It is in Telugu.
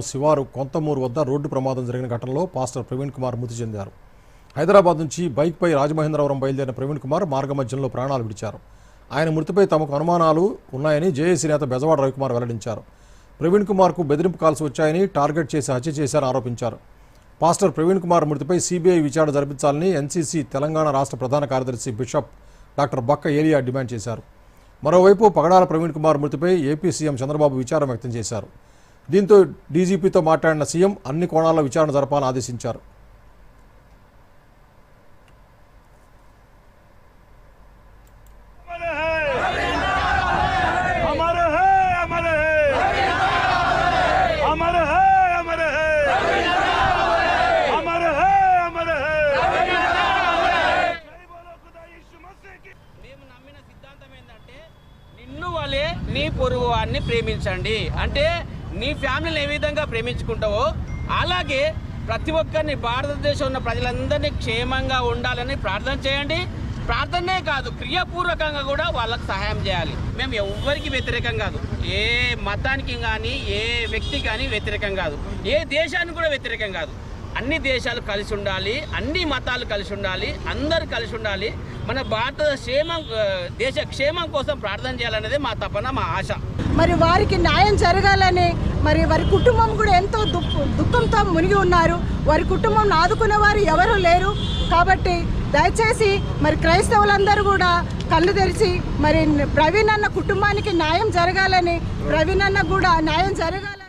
శివారు కొంతమూరు వద్ద రోడ్డు ప్రమాదం జరిగిన ఘటనలో పాస్టర్ ప్రవీణ్ కుమార్ మృతి చెందారు. హైదరాబాద్ నుంచి బైక్పై రాజమహేంద్రవరం బయలుదేరిన ప్రవీణ్ కుమార్ మార్గమధ్యంలో ప్రాణాలు విడిచారు. ఆయన మృతిపై తమకు అనుమానాలు ఉన్నాయని జేఏసీ నేత బెజవాడ రవికుమార్ వెల్లడించారు. ప్రవీణ్ కుమార్కు బెదిరింపు కాల్స్ వచ్చాయని టార్గెట్ చేసి హత్య చేశారని ఆరోపించారు. పాస్టర్ ప్రవీణ్ కుమార్ మృతిపై సీబీఐ విచారణ జరిపించాలని ఎన్సీసీ తెలంగాణ రాష్ట్ర ప్రధాన కార్యదర్శి బిషప్ డాక్టర్ బక్క ఏలియా డిమాండ్ చేశారు. మరోవైపు పగడాల ప్రవీణ్ కుమార్ మృతిపై ఏపీ సీఎం చంద్రబాబు విచారం వ్యక్తం చేశారు. దీంతో డీజీపీతో మాట్లాడిన సీఎం అన్ని కోణాల్లో విచారణ జరపాలని ఆదేశించారు. నిన్ను నీ పొరుగు వారిని ప్రేమించండి. అంటే నీ ఫ్యామిలీని ఏ విధంగా ప్రేమించుకుంటావో అలాగే ప్రతి ఒక్కరిని భారతదేశం ఉన్న ప్రజలందరినీ క్షేమంగా ఉండాలని ప్రార్థన చేయండి. ప్రార్థనే కాదు క్రియాపూర్వకంగా కూడా వాళ్ళకి సహాయం చేయాలి. మేము ఎవ్వరికి వ్యతిరేకం కాదు. ఏ మతానికి కానీ ఏ వ్యక్తి కానీ వ్యతిరేకం కాదు. ఏ దేశానికి కూడా వ్యతిరేకం కాదు. అన్ని దేశాలు కలిసి ఉండాలి అన్ని మతాలు కలిసి ఉండాలి అందరు కలిసి ఉండాలి. మన భారత క్షేమం దేశ క్షేమం కోసం ప్రార్థన చేయాలనేది మా తపన మా ఆశ. మరి వారికి న్యాయం జరగాలని మరి వారి కుటుంబం కూడా ఎంతో దుఃఖంతో మునిగి ఉన్నారు. వారి కుటుంబం ఆదుకునే వారు ఎవరూ లేరు. కాబట్టి దయచేసి మరి క్రైస్తవులందరూ కూడా కళ్ళు తెరిచి మరి ప్రవీణ్ అన్న కుటుంబానికి న్యాయం జరగాలని ప్రవీణ్ అన్న కూడా న్యాయం జరగాలని